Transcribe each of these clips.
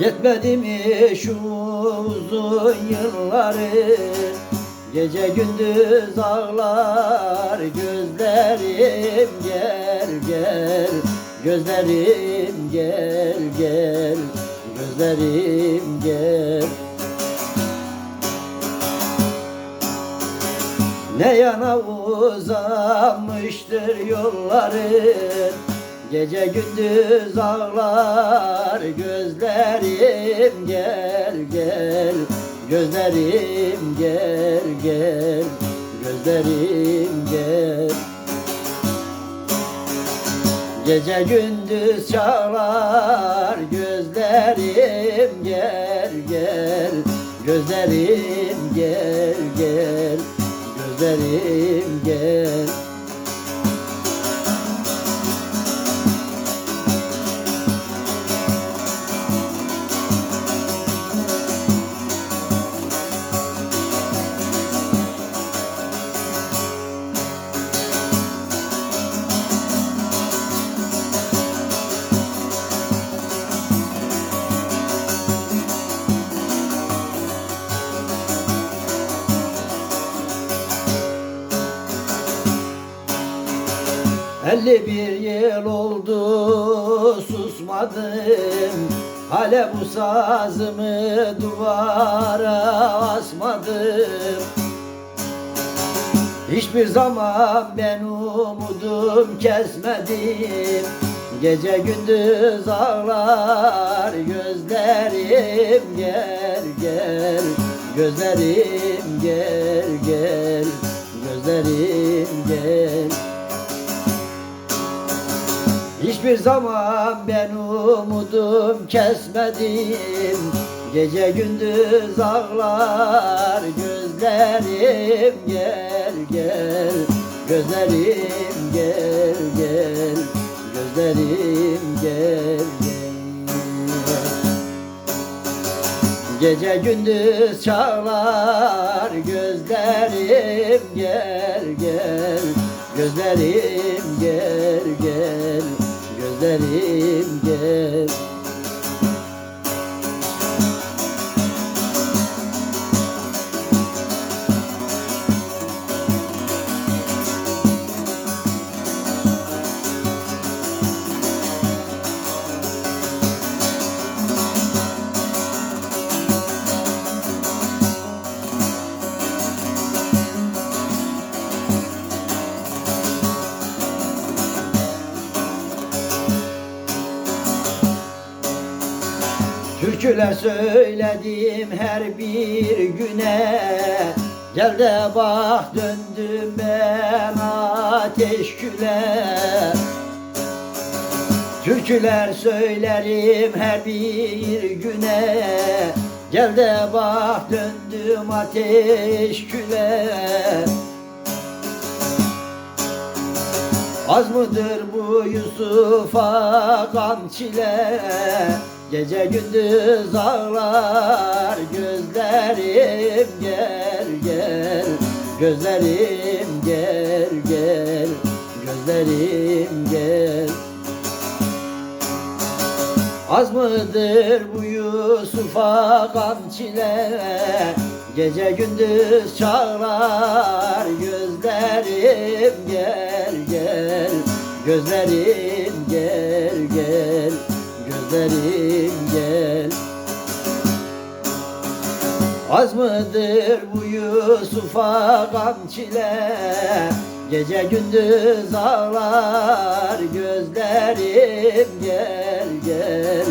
Yetmedi mi şu uzun yılları? Gece gündüz ağlar gözlerim gel gel. Gözlerim gel gel Gözlerim gel. Ne yana uzanmıştır yolların Gece gündüz ağlar gözlerim gel gel. Gözlerim gel gel Gözlerim gel. Gece gündüz çalar gözlerim gel gel. Gözlerim gel gel Gözlerim gel Elli bir yıl oldu susmadım. Hale bu sazımı duvara asmadım. Hiçbir zaman ben umudum kesmedim. Gece gündüz ağlar gözlerim gel gel. Gözlerim gel gel. Gözlerim gel Hiçbir zaman ben umudum kesmedim. Gece gündüz ağlar gözlerim gel gel. Gözlerim gel gel Gözlerim gel gel. Gece gündüz çalar gözlerim gel gel. Gözlerim gel gel Gözlerim gel Türküler söyledim her bir güne. Gel de bak döndüm ben ateş küle Türküler söylerim her bir güne. Gel de bak döndüm ateş küle Az mıdır bu Yusuf'a kan çile Gece gündüz ağlar gözlerim gel gel Gözlerim gel gel Gözlerim gel Az mıdır bu Yusuf'a kan çile? Gece gündüz çağlar gözlerim gel gel Gözlerim gel gel Gözlerim gel. Az mıdır bu Yusuf'a gam çile? Gece gündüz ağlar gözlerim gel gel.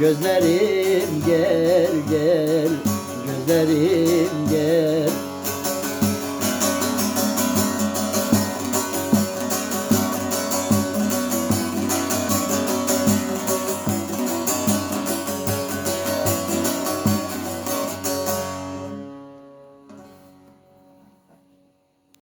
Gözlerim gel gel. Gözlerim gel